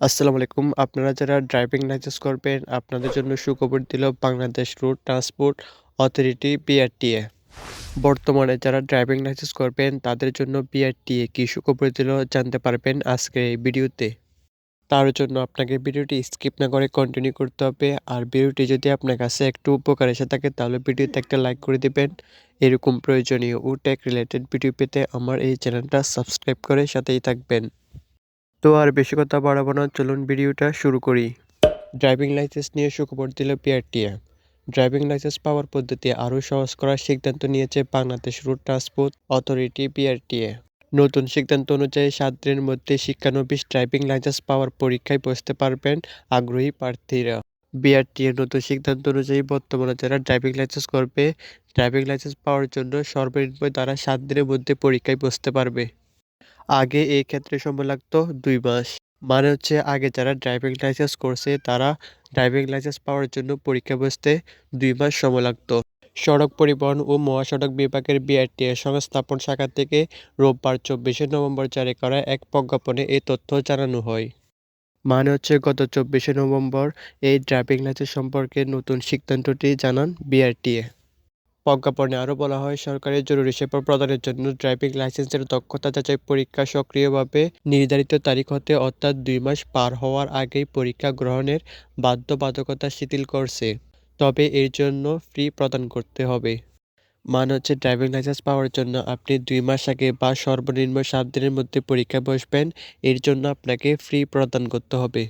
আসসালামু আলাইকুম। আপনারা যারা ড্রাইভিং লাইসেন্স করবেন, আপনাদের জন্য সুখবর দিল Bangladesh Road Transport Authority BRTA বর্তমানে যারা ড্রাইভিং লাইসেন্স করবেন, তাদের জন্য বিআরটিএ কী সুখবর দিল জানতে পারবেন আজকের এই ভিডিওতে। তার জন্য আপনাকে ভিডিওটি স্কিপ না করে কন্টিনিউ করতে হবে। আর ভিডিওটি যদি আপনার কাছে একটু উপকার এসে থাকে, তাহলে ভিডিওতে একটা লাইক করে দিবেন। এরকম প্রয়োজনীয় ও টেক রিলেটেড ভিডিও পেতে আমার এই চ্যানেলটা সাবস্ক্রাইব করে সাথেই থাকবেন। তো আর বেশি কথা বাড়াবো না, চলুন ভিডিওটা শুরু করি। ড্রাইভিং লাইসেন্স নিয়ে সুখবর দিল পিআরটিএ ড্রাইভিং লাইসেন্স পাওয়ার পদ্ধতি আরও সহজ করার সিদ্ধান্ত নিয়েছে Bangladesh Road Transport Authority BRTA নতুন সিদ্ধান্ত অনুযায়ী সাত দিনের মধ্যে শিক্ষানবিশ ড্রাইভিং লাইসেন্স পাওয়ার পরীক্ষায় বসতে পারবেন আগ্রহী প্রার্থীরা। বিআরটিএর নতুন সিদ্ধান্ত অনুযায়ী বর্তমানে যারা ড্রাইভিং লাইসেন্স করবে ড্রাইভিং লাইসেন্স পাওয়ার জন্য সর্বনিম্ন তারা সাত দিনের মধ্যে পরীক্ষায় বসতে পারবে। আগে এই ক্ষেত্রে সময় লাগতো দুই মাস। মানে হচ্ছে আগে যারা ড্রাইভিং লাইসেন্স করছে, তারা ড্রাইভিং লাইসেন্স পাওয়ার জন্য পরীক্ষা বসতে দুই মাস সময় লাগতো। সড়ক পরিবহন ও মহাসড়ক বিভাগের বিআরটিএ সংস্থাপন শাখা থেকে রোববার চব্বিশে নভেম্বর জারি করা এক প্রজ্ঞাপনে এই তথ্য জানানো হয়। মানে হচ্ছে গত চব্বিশে নভেম্বর এই ড্রাইভিং লাইসেন্স সম্পর্কে নতুন সিদ্ধান্তটি জানান বিআরটিএ প্রজ্ঞাপনে আরও বলা হয়, সরকারি জরুরি সেবা প্রদানের জন্য ড্রাইভিং লাইসেন্সের দক্ষতা যাচাই পরীক্ষা সক্রিয়ভাবে নির্ধারিত তারিখ হতে অর্থাৎ দুই মাস পার হওয়ার আগেই পরীক্ষা গ্রহণের বাধ্যবাধকতা শিথিল করছে। তবে এর জন্য ফি প্রদান করতে হবে। মানে হচ্ছে ড্রাইভিং লাইসেন্স পাওয়ার জন্য আপনি দুই মাস আগে বা সর্বনিম্ন সাত দিনের মধ্যে পরীক্ষা বসবেন, এর জন্য আপনাকে ফ্রি প্রদান করতে হবে।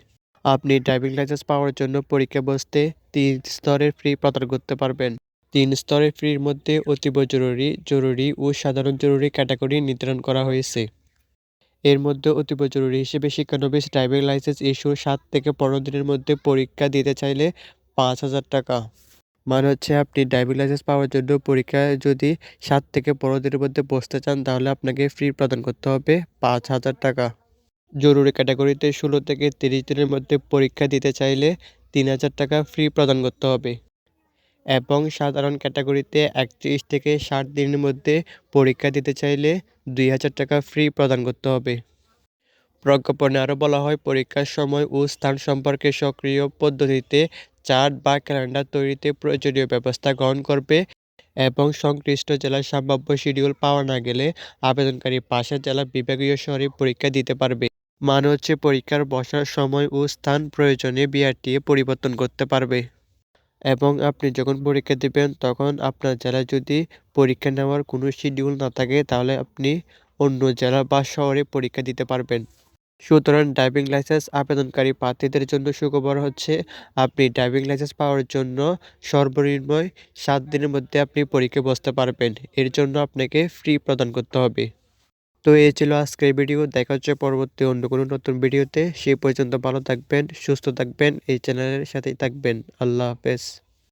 আপনি ড্রাইভিং লাইসেন্স পাওয়ার জন্য পরীক্ষা বসতে তিন স্তরের ফ্রি প্রদান করতে পারবেন। তিন স্তরের ফির মধ্যে অতীব জরুরি জরুরি ও সাধারণ জরুরি ক্যাটাগরি নির্ধারণ করা হয়েছে। এর মধ্যে অতীব জরুরি হিসেবে শিক্ষানবিশ ড্রাইভিং লাইসেন্স ইস্যু সাত থেকে পনেরো দিনের মধ্যে পরীক্ষা দিতে চাইলে পাঁচ হাজার টাকা। মানে হচ্ছে আপনি ড্রাইভিং লাইসেন্স পাওয়ার জন্য পরীক্ষায় যদি সাত থেকে পনেরো দিনের মধ্যে বসতে চান, তাহলে আপনাকে ফ্রি প্রদান করতে হবে পাঁচ হাজার টাকা। জরুরি ক্যাটাগরিতে ষোলো থেকে তিরিশ দিনের মধ্যে পরীক্ষা দিতে চাইলে তিন হাজার টাকা ফ্রি প্রদান করতে হবে। এবং সাধারণ ক্যাটাগরিতে একত্রিশ থেকে ষাট দিনের মধ্যে পরীক্ষা দিতে চাইলে দুই হাজার টাকা ফ্রি প্রদান করতে হবে। প্রজ্ঞাপনে আরও বলা হয়, পরীক্ষার সময় ও স্থান সম্পর্কে সক্রিয় পদ্ধতিতে চার্ট বা ক্যালেন্ডার তৈরিতে প্রয়োজনীয় ব্যবস্থা গ্রহণ করবে এবং সংশ্লিষ্ট জেলার সম্ভাব্য শিডিউল পাওয়া না গেলে আবেদনকারী পাশের জেলা বিভাগীয় শহরে পরীক্ষা দিতে পারবে। মানে হচ্ছে, পরীক্ষার বসার সময় ও স্থান প্রয়োজনে বিআরটিএ পরিবর্তন করতে পারবে। এবং আপনি যখন পরীক্ষা দেবেন, তখন আপনার জেলায় যদি পরীক্ষা নেওয়ার কোনো শিডিউল না থাকে, তাহলে আপনি অন্য জেলা বা শহরে পরীক্ষা দিতে পারবেন। সুতরাং ড্রাইভিং লাইসেন্স আবেদনকারী প্রার্থীদের জন্য সুখবর হচ্ছে, আপনি ড্রাইভিং লাইসেন্স পাওয়ার জন্য সর্বনিম্ন সাত দিনের মধ্যে আপনি পরীক্ষা বসতে পারবেন। এর জন্য আপনাকে ফ্রি প্রদান করতে হবে। তো এই ছিল আজকের ভিডিও। দেখা হচ্ছে পরবর্তী অন্য কোনো নতুন ভিডিওতে। সেই পর্যন্ত ভালো থাকবেন, সুস্থ থাকবেন, এই চ্যানেলের সাথেই থাকবেন। আল্লাহ হাফেজ।